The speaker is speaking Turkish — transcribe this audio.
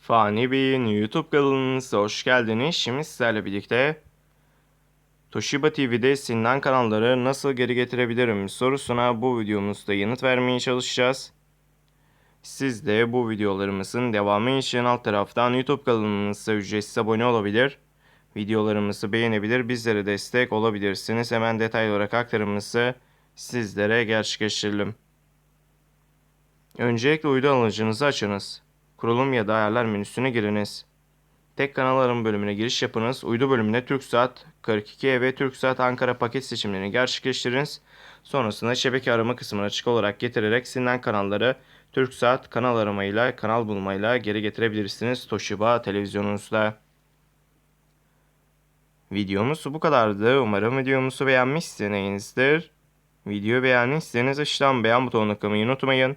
Fani Bey'in YouTube kanalınıza hoş geldiniz. Şimdi sizlerle birlikte Toshiba TV'de silinen kanalları nasıl geri getirebilirim sorusuna bu videomuzda yanıt vermeye çalışacağız. Siz de bu videolarımızın devamı için alt taraftan YouTube kanalımıza ücretsiz abone olabilir. Videolarımızı beğenebilir, bizlere destek olabilirsiniz. Hemen detaylı olarak aktarımımızı sizlere gerçekleştirelim. Öncelikle uydu alıcınızı açınız. Kurulum ya da ayarlar menüsüne giriniz. Tek kanal arama bölümüne giriş yapınız. Uydu bölümüne TürkSat 42 ve TürkSat Ankara paket seçimlerini gerçekleştiriniz. Sonrasında şebeke arama kısmını açık olarak getirerek silinen kanalları TürkSat kanal aramayla, kanal bulmayla geri getirebilirsiniz Toshiba televizyonunuzda. Videomuz bu kadardı. Umarım videomuzu beğenmişsinizdir. Videoyu beğendiyseniz aşağıdan beğen butonuna tıklamayı unutmayın.